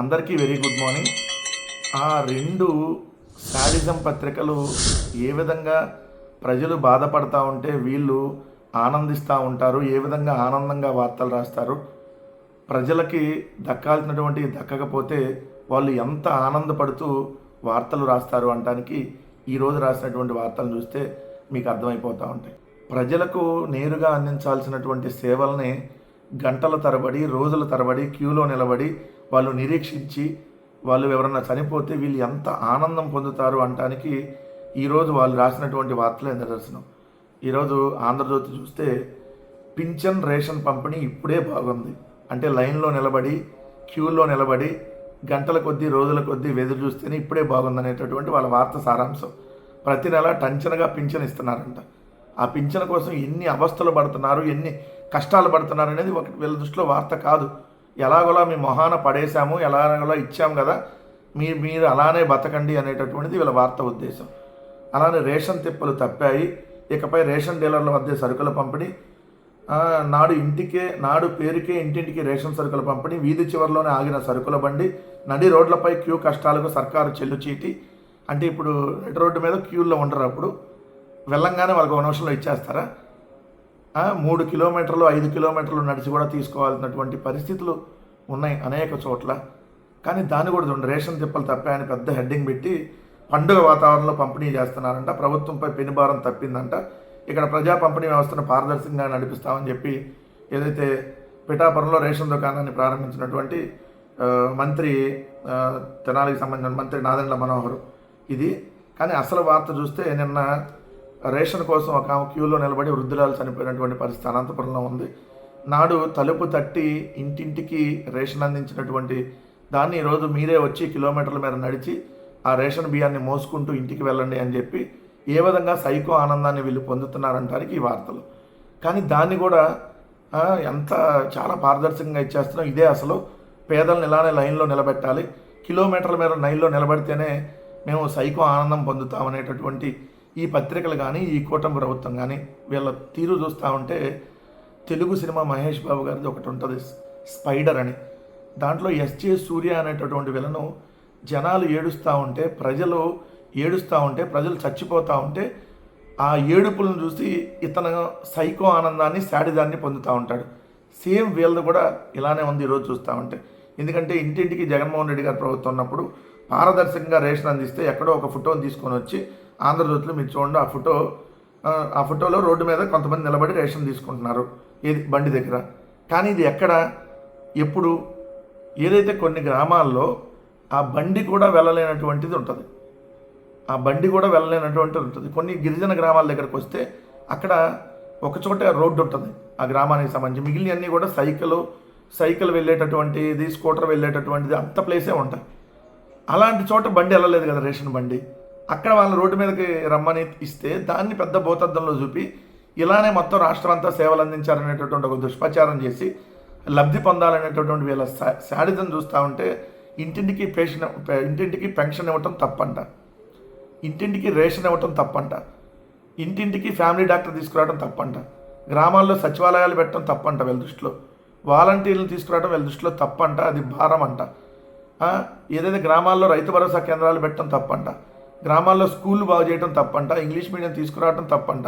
అందరికీ very good morning. ఆ రెండు శాడిజం పత్రికలు ఏ విధంగా ప్రజలు బాధపడతా ఉంటే వీళ్ళు ఆనందిస్తూ ఉంటారు ఏ విధంగా ఆనందంగా వార్తలు రాస్తారు ప్రజలకి దక్కాల్సినటువంటి దక్కకపోతే వాళ్ళు ఎంత ఆనందపడుతూ వార్తలు రాస్తారు అనటానికి ఈరోజు రాసినటువంటి వార్తలు చూస్తే మీకు అర్థమైపోతూ ఉంటాయి. ప్రజలకు నేరుగా అందించాల్సినటువంటి సేవల్ని గంటల తరబడి రోజుల తరబడి క్యూలో నిలబడి వాళ్ళు నిరీక్షించి వాళ్ళు ఎవరన్నా చనిపోతే వీళ్ళు ఎంత ఆనందం పొందుతారు అనటానికి ఈరోజు వాళ్ళు రాసినటువంటి వార్తలే నిదర్శనం ఈరోజు ఆంధ్రజ్యోతి చూస్తే పింఛన్ రేషన్ పంపిణీ ఇప్పుడే బాగుంది. అంటే లైన్లో నిలబడి క్యూలో నిలబడి గంటల కొద్దీ రోజుల కొద్దీ వెదురు చూస్తేనే ఇప్పుడే బాగుందనేటటువంటి వాళ్ళ వార్త సారాంశం. ప్రతి నెల టంచనగా పింఛన్ ఇస్తున్నారంట. ఆ పింఛన్ కోసం ఎన్ని అవస్థలు పడుతున్నారు ఎన్ని కష్టాలు పడుతున్నారు అనేది ఒక వీళ్ళ దృష్టిలో వార్త కాదు. ఎలాగోలా మీ మొహాన పడేశాము ఎలాగోలా ఇచ్చాము కదా మీ మీరు అలానే బతకండి అనేటటువంటిది వీళ్ళ వార్త ఉద్దేశం. అలానే రేషన్ తిప్పలు తప్పాయి ఇకపై రేషన్ డీలర్ల మధ్య సరుకుల పంపిణీ నాడు ఇంటికే నాడు పేరుకే ఇంటింటికి రేషన్ సరుకుల పంపిణీ వీధి చివరిలోనే ఆగిన సరుకుల బండి నడి రోడ్లపై క్యూ కష్టాలకు సర్కారు చెల్లు చీటి. అంటే ఇప్పుడు నడి రోడ్డు మీద క్యూల్లో ఉండరు అప్పుడు. వెళ్ళంగానే వాళ్ళకి ఒక నిమిషంలో ఇచ్చేస్తారా? మూడు కిలోమీటర్లు ఐదు కిలోమీటర్లు నడిచి కూడా తీసుకోవాల్సినటువంటి పరిస్థితులు ఉన్నాయి అనేక చోట్ల. కానీ దాన్ని కూడా చూడండి రేషన్ తిప్పలు తప్పాయని పెద్ద హెడ్డింగ్ పెట్టి పండుగ వాతావరణంలో పంపిణీ చేస్తున్నారంట. ప్రభుత్వంపై పెనుభారం తప్పిందంట. ఇక్కడ ప్రజా పంపిణీ వ్యవస్థను పారదర్శకంగా నడిపిస్తామని చెప్పి ఏదైతే పిఠాపురంలో రేషన్ దుకాణాన్ని ప్రారంభించినటువంటి మంత్రి తెనాలికి సంబంధించిన మంత్రి నాదెండ్ల మనోహర్ ఇది. కానీ అసలు వార్త చూస్తే నిన్న రేషన్ కోసం ఒక ఆమె క్యూలో నిలబడి వృద్ధురాలు చనిపోయినటువంటి పరిస్థితి అనంతపురంలో ఉంది. నాడు తలుపు తట్టి ఇంటింటికి రేషన్ అందించినటువంటి దాన్ని ఈరోజు మీరే వచ్చి కిలోమీటర్ల మేర నడిచి ఆ రేషన్ బియ్యాన్ని మోసుకుంటూ ఇంటికి వెళ్ళండి అని చెప్పి ఏ విధంగా సైకో ఆనందాన్ని వీళ్ళు పొందుతున్నారంటానికి ఈ వార్తలు. కానీ దాన్ని కూడా ఎంత చాలా పారదర్శకంగా ఇచ్చేస్తున్నాం ఇదే అసలు పేదలను ఇలానే లైన్లో నిలబెట్టాలి. కిలోమీటర్ల మేర లైన్లో నిలబడితేనే మేము సైకో ఆనందం పొందుతామనేటటువంటి ఈ పత్రికలు కానీ ఈ కూటమి ప్రభుత్వం కానీ వీళ్ళ తీరు చూస్తూ ఉంటే తెలుగు సినిమా మహేష్ బాబు గారిది ఒకటి ఉంటుంది స్పైడర్ అని. దాంట్లో ఎస్జే సూర్య అనేటటువంటి విలను జనాలు ఏడుస్తూ ఉంటే ప్రజలు ఏడుస్తూ ఉంటే ప్రజలు చచ్చిపోతూ ఉంటే ఆ ఏడుపులను చూసి ఇతను సైకో ఆనందాన్ని శాడిదాన్ని పొందుతూ ఉంటాడు. సేమ్ వీళ్ళది కూడా ఇలానే ఉంది ఈరోజు చూస్తూ ఉంటే. ఎందుకంటే ఇంటింటికి జగన్మోహన్ రెడ్డి గారు ప్రభుత్వం ఉన్నప్పుడు పారదర్శకంగా రేషన్ అందిస్తే ఎక్కడో ఒక ఫోటోని తీసుకొని వచ్చి ఆంధ్రజ్యోతిలో మీరు చూడండి ఆ ఫోటో ఆ, ఫోటోలో రోడ్డు మీద కొంతమంది నిలబడి రేషన్ తీసుకుంటున్నారు ఏది బండి దగ్గర. కానీ ఇది ఎక్కడ? ఎప్పుడు? ఏదైతే కొన్ని గ్రామాల్లో ఆ బండి కూడా వెళ్ళలేనటువంటిది ఉంటుంది. ఆ బండి కూడా వెళ్ళలేనటువంటిది ఉంటుంది. కొన్ని గిరిజన గ్రామాల దగ్గరకు వస్తే అక్కడ ఒకచోట రోడ్డు ఉంటుంది. ఆ గ్రామానికి సంబంధించి మిగిలినవన్నీ కూడా సైకిల్ సైకిల్ వెళ్ళేటటువంటిది స్కూటర్ వెళ్ళేటటువంటిది అంత ప్లేసే ఉంటాయి. అలాంటి చోట బండి వెళ్ళలేదు కదా రేషన్ బండి. అక్కడ వాళ్ళని రోడ్డు మీదకి రమ్మని ఇస్తే దాన్ని పెద్ద భూతద్దంలో చూపి ఇలానే మొత్తం రాష్ట్రం అంతా సేవలు అందించారనేటటువంటి ఒక దుష్ప్రచారం చేసి లబ్ధి పొందాలనేటటువంటి వీళ్ళ శా- శాడిజం చూస్తూ ఉంటే ఇంటింటికి పేషన్ ఇంటింటికి పెన్షన్ ఇవ్వటం తప్పంట. ఇంటింటికి రేషన్ ఇవ్వటం తప్పంట. ఇంటింటికి ఫ్యామిలీ డాక్టర్ తీసుకురావడం తప్పంట. గ్రామాల్లో సచివాలయాలు పెట్టడం తప్పంట వీళ్ళ దృష్టిలో. వాలంటీర్లు తీసుకురావడం వీళ్ళ దృష్టిలో తప్పంట అది భారం అంట. ఏదైతే గ్రామాల్లో రైతు భరోసా కేంద్రాలు పెట్టడం తప్పంట. గ్రామాల్లో స్కూళ్ళు బాగు చేయడం తప్పంట ఇంగ్లీష్ మీడియం తీసుకురావడం తప్పంట.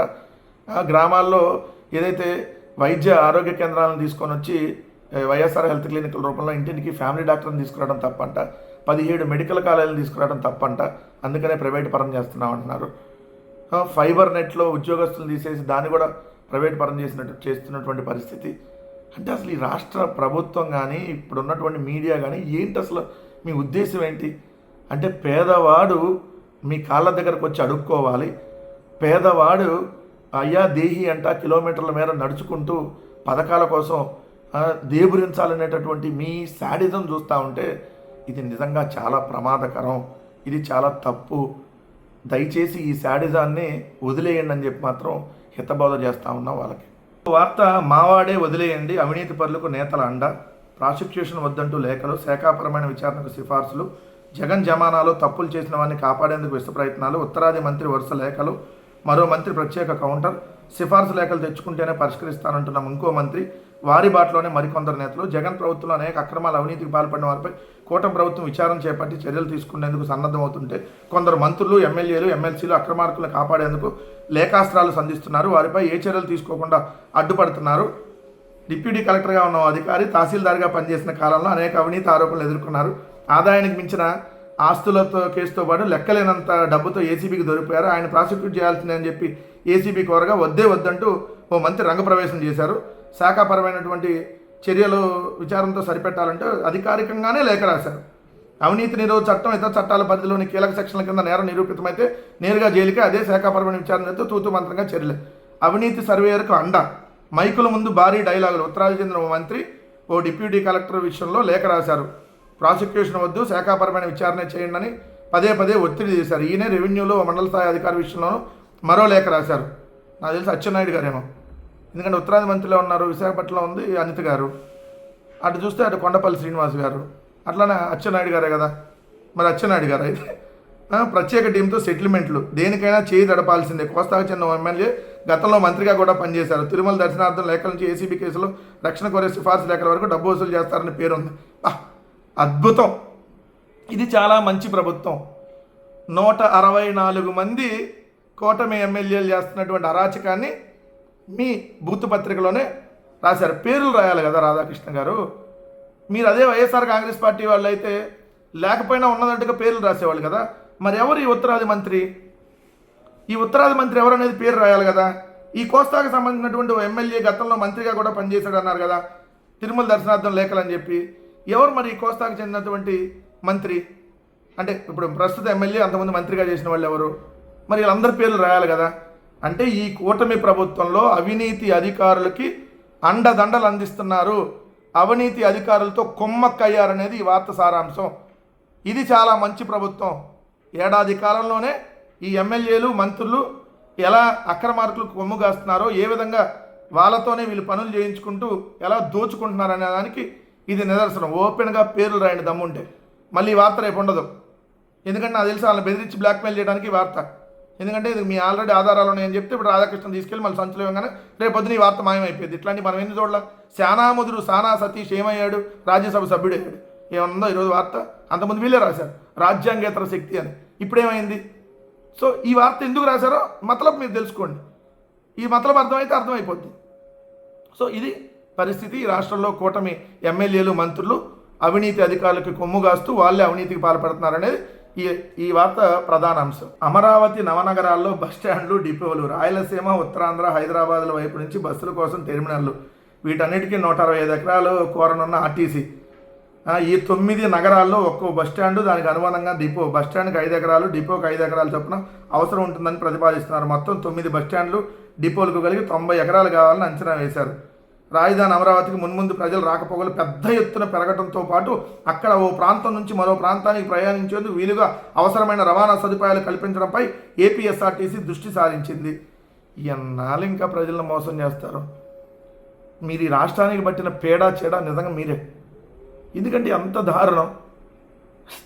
గ్రామాల్లో ఏదైతే వైద్య ఆరోగ్య కేంద్రాలను తీసుకొని వచ్చి వైఎస్ఆర్ హెల్త్ క్లినిక్ల రూపంలో ఇంటింటికి ఫ్యామిలీ డాక్టర్ని తీసుకురావడం తప్పంట. పదిహేడు మెడికల్ కాలేజీలు తీసుకురావడం తప్పంట. అందుకనే ప్రైవేట్ పరం చేస్తున్నాం అంటున్నారు ఫైబర్ నెట్లో ఉద్యోగస్తులు తీసేసి దాన్ని కూడా ప్రైవేట్ పరం చేసినట్టు చేస్తున్నటువంటి పరిస్థితి. అంటే అసలు ఈ రాష్ట్ర ప్రభుత్వం కానీ ఇప్పుడు ఉన్నటువంటి మీడియా కానీ ఏంటి అసలు మీ ఉద్దేశం ఏంటి? అంటే పేదవాడు మీ కాళ్ళ దగ్గరకు వచ్చి అడుక్కోవాలి. పేదవాడు అయ్యా దేహి అంట కిలోమీటర్ల మేర నడుచుకుంటూ పథకాల కోసం దేబురించాలనేటటువంటి మీ శాడిజం చూస్తూ ఉంటే ఇది నిజంగా చాలా ప్రమాదకరం. ఇది చాలా తప్పు. దయచేసి ఈ శాడిజాన్ని వదిలేయండి అని చెప్పి మాత్రం హితబోధ చేస్తూ ఉన్నాం వాళ్ళకి. వార్త మావాడే వదిలేయండి. అవినీతి పరులకు నేతల అండ. ప్రాసిక్యూషన్ వద్దంటూ లేఖలు శాఖాపరమైన విచారణకు సిఫార్సులు జగన్ జమానాలో తప్పులు చేసిన వారిని కాపాడేందుకు విశ్వ ప్రయత్నాలు ఉత్తరాది మంత్రి వరుస లేఖలు మరో మంత్రి ప్రత్యేక కౌంటర్ సిఫార్సు లేఖలు తెచ్చుకుంటేనే పరిష్కరిస్తానంటున్న ఇంకో మంత్రి వారి బాటలోనే మరికొందరు నేతలు జగన్ ప్రభుత్వంలో అనేక అక్రమాల అవినీతికి పాల్పడిన వారిపై కూటమి ప్రభుత్వం విచారణ చేపట్టి చర్యలు తీసుకునేందుకు సన్నద్ధమవుతుంటే కొందరు మంత్రులు ఎమ్మెల్యేలు ఎమ్మెల్సీలు అక్రమార్కులను కాపాడేందుకు లేఖాస్త్రాలు సంధిస్తున్నారు. వారిపై ఏ చర్యలు తీసుకోకుండా అడ్డుపడుతున్నారు. డిప్యూటీ కలెక్టర్గా ఉన్న అధికారి తహసీల్దార్గా పనిచేసిన కాలంలో అనేక అవినీతి ఆరోపణలు ఎదుర్కొన్నారు. ఆదాయానికి మించిన ఆస్తులతో కేసుతో పాటు లెక్కలేనంత డబ్బుతో ఏసీబీకి దొరికిపోయారు. ఆయన ప్రాసిక్యూట్ చేయాల్సిందని చెప్పి ఏసీబీ కోరగా వద్దే వద్దంటూ ఓ మంత్రి రంగప్రవేశం చేశారు. శాఖాపరమైనటువంటి చర్యలు విచారంతో సరిపెట్టాలంటే అధికారికంగానే లేఖ రాశారు. అవినీతి నిరోధ చట్టం ఇతర చట్టాల పరిధిలోని కీలక సెక్షన్ల కింద నేరం నిరూపితమైతే నేరుగా జైలుకి అదే శాఖాపరమైన విచారణతో తూతు మంత్రంగా చర్యలు అవినీతి సర్వేయర్కు అండ. మైకుల ముందు భారీ డైలాగులు. ఉత్తరాది చెందిన ఓ మంత్రి ఓ డిప్యూటీ కలెక్టర్ విషయంలో లేఖ రాశారు. ప్రాసిక్యూషన్ వద్దు శాఖాపరమైన విచారణ చేయండి అని పదే పదే ఒత్తిడి చేశారు. ఈయనే రెవెన్యూలో మండల స్థాయి అధికారి విషయంలోనూ మరో లేఖ రాశారు. నాకు తెలిసి అచ్చెన్నాయుడు గారేమో. ఎందుకంటే ఉత్తరాది మంత్రిలో ఉన్నారు విశాఖపట్నంలో ఉంది అనిత గారు. అటు చూస్తే అటు కొండపల్లి శ్రీనివాస్ గారు. అట్లానే అచ్చెన్నాయుడు గారే కదా. మరి అచ్చెన్నాయుడు గారు అయితే ప్రత్యేక టీంతో సెటిల్మెంట్లు. దేనికైనా చేయి తడపాల్సిందే. కోస్తాకు చెందిన ఎమ్మెల్యే గతంలో మంత్రిగా కూడా పనిచేశారు. తిరుమల దర్శనార్థం లేఖల నుంచి ఏసీబీ కేసులో రక్షణ కోరే సిఫార్సు లేఖల వరకు డబ్బు వసూలు చేస్తారని పేరుంది. అద్భుతం. ఇది చాలా మంచి ప్రభుత్వం. నూట అరవై నాలుగు మంది కూటమి ఎమ్మెల్యేలు చేస్తున్నటువంటి అరాచకాన్ని మీ బూత్ పత్రికలోనే రాశారు. పేర్లు రాయాలి కదా రాధాకృష్ణ గారు. మీరు అదే వైఎస్ఆర్ కాంగ్రెస్ పార్టీ వాళ్ళు అయితే లేకపోయినా ఉన్నదంటగా పేర్లు రాసేవాళ్ళు కదా. మరి ఎవరు ఈ ఉత్తరాది మంత్రి? ఈ ఉత్తరాది మంత్రి ఎవరు అనేది పేరు రాయాలి కదా. ఈ కోస్తాకు సంబంధించినటువంటి ఎమ్మెల్యే గతంలో మంత్రిగా కూడా పనిచేశాడు అన్నారు కదా. తిరుమల దర్శనార్థం లేఖలు అని చెప్పి. ఎవరు మరి ఈ కోస్తాకు చెందినటువంటి మంత్రి? అంటే ఇప్పుడు ప్రస్తుత ఎమ్మెల్యే అంతమంది మంత్రిగా చేసిన వాళ్ళు ఎవరు? మరి వీళ్ళందరి పేర్లు రాయాలి కదా. అంటే ఈ కూటమి ప్రభుత్వంలో అవినీతి అధికారులకి అండదండలు అందిస్తున్నారు. అవినీతి అధికారులతో కొమ్మక్కయ్యారనేది ఈ వార్త సారాంశం. ఇది చాలా మంచి ప్రభుత్వం. ఏడాది కాలంలోనే ఈ ఎమ్మెల్యేలు మంత్రులు ఎలా అక్రమార్కులకు కొమ్ము కాస్తున్నారో ఏ విధంగా వాళ్ళతోనే వీళ్ళు పనులు చేయించుకుంటూ ఎలా దోచుకుంటున్నారు దానికి ఇది నిదర్శనం. ఓపెన్గా పేర్లు రాయండి దమ్ముంటే. మళ్ళీ ఈ వార్త రేపు ఉండదు. ఎందుకంటే నాకు తెలిసి వాళ్ళని బెదిరించి బ్లాక్మెయిల్ చేయడానికి ఈ వార్త. ఎందుకంటే ఇది మీ ఆల్రెడీ ఆధారాలు ఉన్నాయని చెప్తే ఇప్పుడు రాధాకృష్ణ తీసుకెళ్ళి మళ్ళీ సంచులు ఇవ్వగానే రేపు పొద్దున ఈ వార్త మాయమైపోయింది. ఇట్లాంటి మనం ఎన్ని చూడాల శానాముదురు సానా సతీష్ ఏమయ్యాడు? రాజ్యసభ సభ్యుడయ్యాడు. ఏమన్నా ఈరోజు వార్త. అంతకుముందు వీళ్ళే రాశారు. రాజ్యాంగేతర శక్తి అని. ఇప్పుడేమైంది? సో ఈ వార్త ఎందుకు రాశారో మతలబ్ మీరు తెలుసుకోండి. ఈ మతలబ్ అర్థమైతే అర్థమైపోద్ది. సో ఇది పరిస్థితి. రాష్ట్రంలో కూటమి ఎమ్మెల్యేలు మంత్రులు అవినీతి అధికారులకు కొమ్ము కాస్తూ వాళ్ళే అవినీతికి పాల్పడుతున్నారనేది ఈ ఈ వార్త ప్రధాన అంశం. అమరావతి నవనగరాల్లో బస్ స్టాండ్లు డిపోలు రాయలసీమ ఉత్తరాంధ్ర హైదరాబాద్ల వైపు నుంచి బస్సుల కోసం టెర్మినల్లు. వీటన్నిటికీ నూట అరవై ఐదు ఎకరాలు కోరనున్న ఆర్టీసీ. ఈ తొమ్మిది నగరాల్లో ఒక్కో బస్ స్టాండ్ దానికి అనుగుణంగా డిపో. బస్ ఐదు ఎకరాలు డిపోకి ఐదు ఎకరాలు చొప్పున అవసరం ఉంటుందని ప్రతిపాదిస్తున్నారు. మొత్తం తొమ్మిది బస్ స్టాండ్లు డిపోలకు కలిగి తొంభై ఎకరాలు కావాలని అంచనా వేశారు. రాజధాని అమరావతికి మున్ముందు ప్రజలు రాకపోగలు పెద్ద ఎత్తున పెరగడంతో పాటు అక్కడ ఓ ప్రాంతం నుంచి మరో ప్రాంతానికి ప్రయాణించేందుకు వీలుగా అవసరమైన రవాణా సదుపాయాలు కల్పించడంపై ఏపీఎస్ఆర్టీసీ దృష్టి సారించింది. ఎన్నాళ్ళు ఇంకా ప్రజలను మోసం చేస్తారు? మీరు ఈ రాష్ట్రానికి పట్టిన పేడా చేడా నిజంగా మీరే. ఎందుకంటే అంత దారుణం.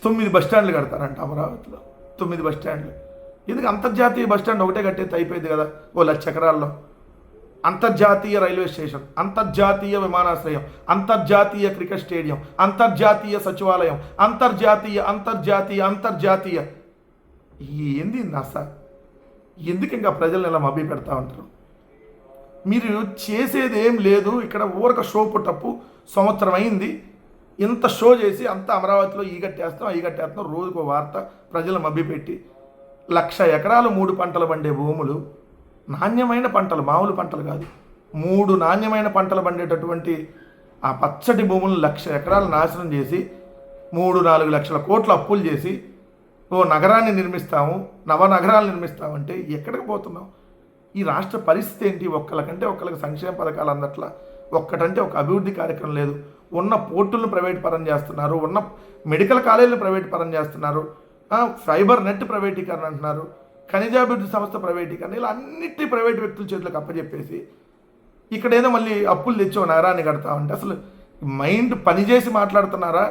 తొమ్మిది బస్ స్టాండ్లు కడతారంట అమరావతిలో. తొమ్మిది బస్ స్టాండ్లు. ఎందుకు అంతర్జాతీయ బస్ స్టాండ్ ఒకటే కట్టేది అయిపోయింది కదా ఓ లక్ష ఎకరాల్లో. అంతర్జాతీయ రైల్వే స్టేషన్ అంతర్జాతీయ విమానాశ్రయం అంతర్జాతీయ క్రికెట్ స్టేడియం అంతర్జాతీయ సచివాలయం అంతర్జాతీయ అంతర్జాతీయ అంతర్జాతీయ. ఏంది నస ఎందుకు ఇంకా ప్రజలు ఇలా మభ్య పెడతా ఉంటారు? మీరు చేసేదేం లేదు ఇక్కడ ఊరక షో పుట్టప్పు సంవత్సరం అయింది. ఇంత షో చేసి అంత అమరావతిలో ఈ కట్టేస్తాం ఈ కట్టేస్తాం రోజుకో వార్త ప్రజలు మభ్యపెట్టి లక్ష ఎకరాలు మూడు పంటలు పండే భూములు. నాణ్యమైన పంటలు మామూలు పంటలు కాదు. మూడు నాణ్యమైన పంటలు పండేటటువంటి ఆ పచ్చటి భూములను లక్ష ఎకరాలు నాశనం చేసి మూడు నాలుగు లక్షల కోట్లు అప్పులు చేసి ఓ నగరాన్ని నిర్మిస్తాము నవ నగరాలు నిర్మిస్తామంటే ఎక్కడికి పోతున్నాం? ఈ రాష్ట్ర పరిస్థితి ఏంటి? ఒక్కళ్ళకంటే ఒక్కరికి సంక్షేమ పథకాలు అందట్లా? ఒక్కటంటే ఒక అభివృద్ధి కార్యక్రమం లేదు. ఉన్న పోర్టులను ప్రైవేట్ పరం చేస్తున్నారు ఉన్న మెడికల్ కాలేజీలను ప్రైవేట్ పరం చేస్తున్నారు ఫైబర్ నెట్ ప్రైవేటీకరణ అంటున్నారు. ఖనిజాభివృద్ధి సంస్థ ప్రైవేటీకరణ ఇలా అన్నిటి ప్రైవేట్ వ్యక్తుల చేతులకు అప్పచెప్పేసి ఇక్కడేదో మళ్ళీ అప్పులు తెచ్చి నగరాన్ని కడతా ఉంటే అసలు మైండ్ పనిచేసి మాట్లాడుతున్నారా?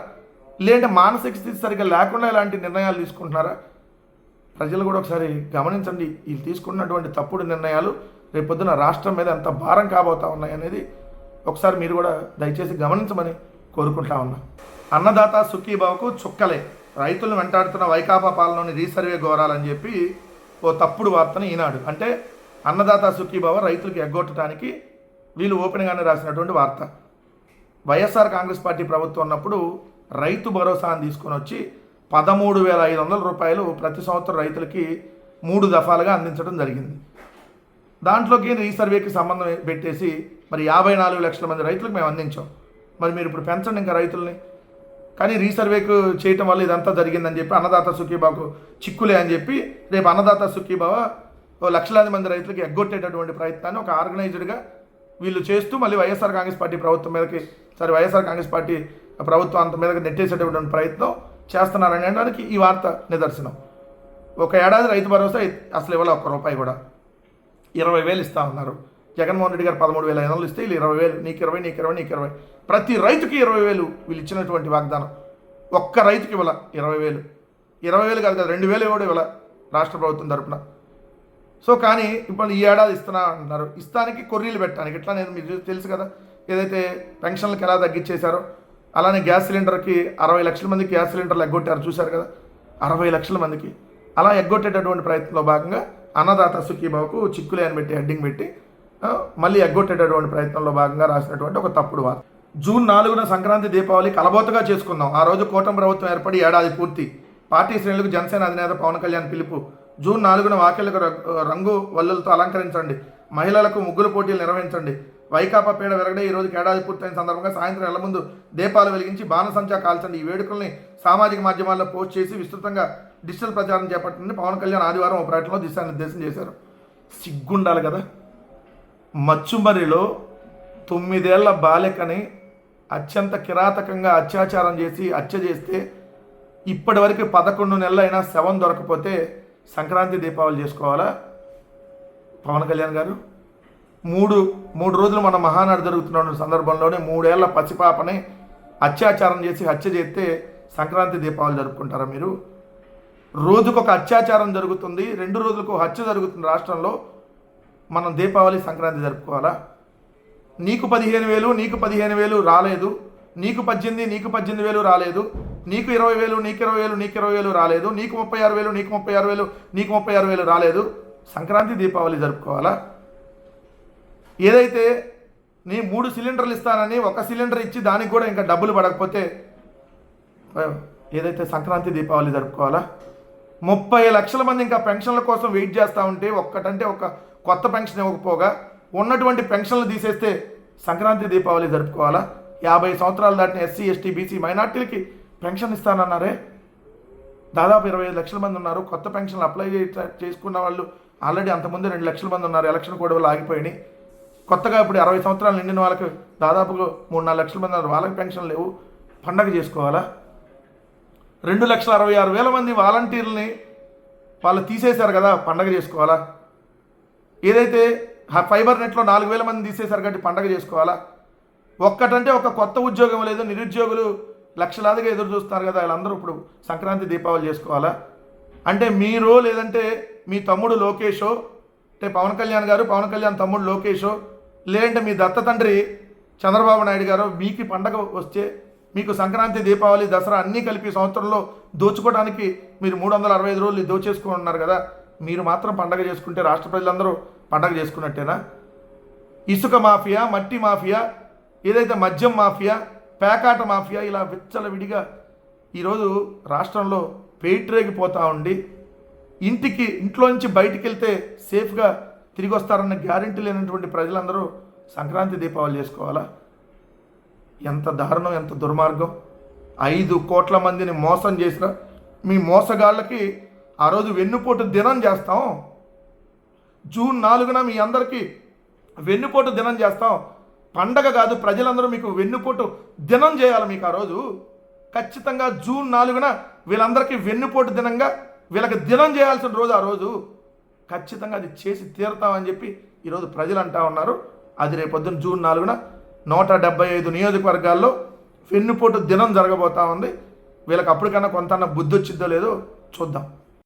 లేదంటే మానసిక స్థితి సరిగ్గా లేకుండా ఇలాంటి నిర్ణయాలు తీసుకుంటున్నారా? ప్రజలు కూడా ఒకసారి గమనించండి వీళ్ళు తీసుకున్నటువంటి తప్పుడు నిర్ణయాలు రేపొద్దున రాష్ట్రం మీద ఎంత భారం కాబోతా ఉన్నాయనేది ఒకసారి మీరు కూడా దయచేసి గమనించమని కోరుకుంటా ఉన్నా. అన్నదాత సుఖీబాబుకు చుక్కలే. రైతులను వెంటాడుతున్న వైకాపా పాలనలోని రీసర్వే ఘోరాలని చెప్పి ఓ తప్పుడు వార్తను ఈనాడు. అంటే అన్నదాత సుఖీభావ రైతులకు ఎగ్గొట్టడానికి వీళ్ళు ఓపెన్గానే రాసినటువంటి వార్త. వైఎస్ఆర్ కాంగ్రెస్ పార్టీ ప్రభుత్వం ఉన్నప్పుడు రైతు భరోసాను తీసుకొని వచ్చి పదమూడు వేల ఐదు వందల రూపాయలు ప్రతి సంవత్సరం రైతులకి మూడు దఫాలుగా అందించడం జరిగింది. దాంట్లోకి రీసర్వేకి సంబంధం పెట్టేసి మరి యాభై నాలుగు లక్షల మంది రైతులకు మేము అందించాం. మరి మీరు ఇప్పుడు పెంచండి ఇంకా రైతుల్ని. కానీ రీసర్వేకు చేయటం వల్ల ఇదంతా జరిగిందని చెప్పి అన్నదాత సుఖీబాబుకు చిక్కులే అని చెప్పి రేపు అన్నదాత సుఖీబాబ లక్షలాది మంది రైతులకు ఎగ్గొట్టేటటువంటి ప్రయత్నాన్ని ఒక ఆర్గనైజ్డ్గా వీళ్ళు చేస్తూ మళ్ళీ వైఎస్ఆర్ కాంగ్రెస్ పార్టీ ప్రభుత్వం మీదకి సరే వైఎస్ఆర్ కాంగ్రెస్ పార్టీ ప్రభుత్వం అంత మీదకి నెట్టేసేటటువంటి ప్రయత్నం చేస్తున్నారని అనడానికి ఈ వార్త నిదర్శనం. ఒక ఏడాది రైతు భరోసా అసలు ఇవ్వాలి ఒక్క రూపాయి కూడా. ఇరవై వేలు ఇస్తా ఉన్నారు జగన్మోహన్ రెడ్డి గారు పదమూడు వేల ఐదు వందలు ఇస్తే వీళ్ళు ఇరవై వేలు నీకు ఇరవై నీకు ఇరవై నీకు ఇరవై. ప్రతి రైతుకి ఇరవై వేలు వీళ్ళు ఇచ్చినటువంటి వాగ్దానం. ఒక్క రైతుకి ఇవ్వాల ఇరవై వేలు. ఇరవై వేలు కాదు కదా రెండు వేలు కూడా ఇవ్వాల రాష్ట్ర ప్రభుత్వం తరపున. సో కానీ ఇప్పుడు ఈ ఏడాది ఇస్తున్నా అంటున్నారు. ఇస్తానికి కొర్రీలు పెట్టడానికి ఇట్లా నేను మీరు తెలుసు కదా ఏదైతే పెన్షన్లకు ఎలా తగ్గించేశారో అలానే గ్యాస్ సిలిండర్కి అరవై లక్షల మందికి గ్యాస్ సిలిండర్లు ఎగ్గొట్టారు చూశారు కదా అరవై లక్షల మందికి. అలా ఎగ్గొట్టేటటువంటి ప్రయత్నంలో భాగంగా అన్నదాత సుఖీబాబుకు చిక్కులే అని పెట్టి హెడ్డింగ్ పెట్టి మళ్ళీ ఎగ్గొట్టేటటువంటి ప్రయత్నంలో భాగంగా రాసినటువంటి ఒక తప్పుడు వార్త. జూన్ నాలుగున సంక్రాంతి దీపావళి కలబోతగా చేసుకుందాం. ఆ రోజు కూటమి ప్రభుత్వం ఏర్పడి ఏడాది పూర్తి. పార్టీ శ్రేణులకు జనసేన అధినేత పవన్ కళ్యాణ్ పిలుపు. జూన్ నాలుగున వాక్యలకు రంగు వల్లులతో అలంకరించండి. మహిళలకు ముగ్గుల పోటీలు నిర్వహించండి. వైకాపా పీడ వెరగడే ఈ రోజు ఏడాది పూర్తయిన సందర్భంగా సాయంత్రం ఎల్ల ముందు దీపాలు వెలిగించి బాణసంచా కాల్చండి. ఈ వేడుకల్ని సామాజిక మాధ్యమాల్లో పోస్ట్ చేసి విస్తృతంగా డిజిటల్ ప్రచారం చేపట్టిందని పవన్ కళ్యాణ్ ఆదివారం ఒక ప్రకటనలో దిశానిర్దేశం చేశారు. సిగ్గుండాలి కదా? మచ్చుమరిలో తొమ్మిదేళ్ళ బాలికని అత్యంత కిరాతకంగా అత్యాచారం చేసి హత్య చేస్తే ఇప్పటివరకు పదకొండు నెలలైనా శవం దొరకపోతే సంక్రాంతి దీపావళి చేసుకోవాలా? పవన్ కళ్యాణ్ గారు మూడు మూడు రోజులు మన మహానాడు జరుగుతున్న సందర్భంలోనే మూడేళ్ళ పసిపాపని అత్యాచారం చేసి హత్య చేస్తే సంక్రాంతి దీపావళి జరుపుకుంటారా మీరు? రోజుకొక అత్యాచారం జరుగుతుంది రెండు రోజులకు హత్య జరుగుతుంది రాష్ట్రంలో. మనం దీపావళి సంక్రాంతి జరుపుకోవాలా? నీకు పదిహేను వేలు నీకు పదిహేను వేలు రాలేదు. నీకు పద్దెనిమిది నీకు పద్దెనిమిది వేలు రాలేదు. నీకు ఇరవై వేలు నీకు ఇరవై వేలు నీకు ఇరవై వేలు రాలేదు. నీకు ముప్పై ఆరు వేలు నీకు ముప్పై ఆరు వేలు నీకు ముప్పై ఆరు వేలు రాలేదు. సంక్రాంతి దీపావళి జరుపుకోవాలా? ఏదైతే నీ మూడు సిలిండర్లు ఇస్తానని ఒక సిలిండర్ ఇచ్చి దానికి కూడా ఇంకా డబ్బులు పడకపోతే ఏదైతే సంక్రాంతి దీపావళి జరుపుకోవాలా? ముప్పై లక్షల మంది ఇంకా పెన్షన్ల కోసం వెయిట్ చేస్తూ ఉంటే ఒక్కటంటే ఒక కొత్త పెన్షన్ ఇవ్వకపోగా ఉన్నటువంటి పెన్షన్లు తీసేస్తే సంక్రాంతి దీపావళి జరుపుకోవాలా? యాభై సంవత్సరాలు దాటిన ఎస్సీ ఎస్టీ బీసీ మైనార్టీలకి పెన్షన్ ఇస్తానన్నారే? దాదాపు ఇరవై ఐదు లక్షల మంది ఉన్నారు. కొత్త పెన్షన్లు అప్లై చేసుకున్న వాళ్ళు ఆల్రెడీ అంతకుముందు రెండు లక్షల మంది ఉన్నారు. ఎలక్షన్ కూడా వాళ్ళు ఆగిపోయినాయి. కొత్తగా ఇప్పుడు అరవై సంవత్సరాలు నిండిన వాళ్ళకి దాదాపు మూడు నాలుగు లక్షల మంది ఉన్నారు. వాళ్ళకి పెన్షన్ లేవు. పండగ చేసుకోవాలా? రెండు లక్షల అరవై ఆరు వేల మంది వాలంటీర్ని వాళ్ళు తీసేశారు కదా పండగ చేసుకోవాలా? ఏదైతే ఫైబర్ నెట్లో నాలుగు వేల మంది తీసేశారు కాబట్టి పండగ చేసుకోవాలా? ఒక్కటంటే ఒక కొత్త ఉద్యోగం లేదు నిరుద్యోగులు లక్షలాదిగా ఎదురు చూస్తున్నారు కదా వాళ్ళందరూ ఇప్పుడు సంక్రాంతి దీపావళి చేసుకోవాలా? అంటే మీరు లేదంటే మీ తమ్ముడు లోకేషో అంటే పవన్ కళ్యాణ్ గారు పవన్ కళ్యాణ్ తమ్ముడు లోకేషో లేదంటే మీ దత్త తండ్రి చంద్రబాబు నాయుడు గారు మీకు పండగ వస్తే మీకు సంక్రాంతి దీపావళి దసరా అన్నీ కలిపి సంవత్సరంలో దోచుకోవడానికి మీరు మూడు వందల అరవై ఐదు రోజులు దోచేసుకుని ఉన్నారు కదా మీరు మాత్రం పండగ చేసుకుంటే రాష్ట్ర ప్రజలందరూ పండగ చేసుకున్నట్టేనా? ఇసుక మాఫియా మట్టి మాఫియా ఏదైతే మద్యం మాఫియా పేకాట మాఫియా ఇలా విచ్చలవిడిగా ఈరోజు రాష్ట్రంలో పేట్రేగిపోతూ ఉండి ఇంటికి ఇంట్లోంచి బయటికి వెళ్తే సేఫ్గా తిరిగి వస్తారన్న గ్యారెంటీ లేనటువంటి ప్రజలందరూ సంక్రాంతి దీపావళి చేసుకోవాలా? ఎంత దారుణం ఎంత దుర్మార్గం. ఐదు కోట్ల మందిని మోసం చేసిన మీ మోసగాళ్ళకి ఆ రోజు వెన్నుపోటు దినం చేస్తాం. జూన్ నాలుగున మీ అందరికీ వెన్నుపోటు దినం చేస్తాం. పండగ కాదు ప్రజలందరూ మీకు వెన్నుపోటు దినం చేయాలి మీకు ఆ రోజు. ఖచ్చితంగా జూన్ నాలుగున వీళ్ళందరికీ వెన్నుపోటు దినంగా వీళ్ళకి దినం చేయాల్సిన రోజు ఆ రోజు. ఖచ్చితంగా అది చేసి తీరుతామని చెప్పి ఈరోజు ప్రజలు అంటా ఉన్నారు. అది రేపొద్దున జూన్ నాలుగున నూట డెబ్బై ఐదు నియోజకవర్గాల్లో వెన్నుపోటు దినం జరగబోతా ఉంది. వీళ్ళకి అప్పటికన్నా కొంత బుద్ధి వచ్చిద్దో లేదో చూద్దాం.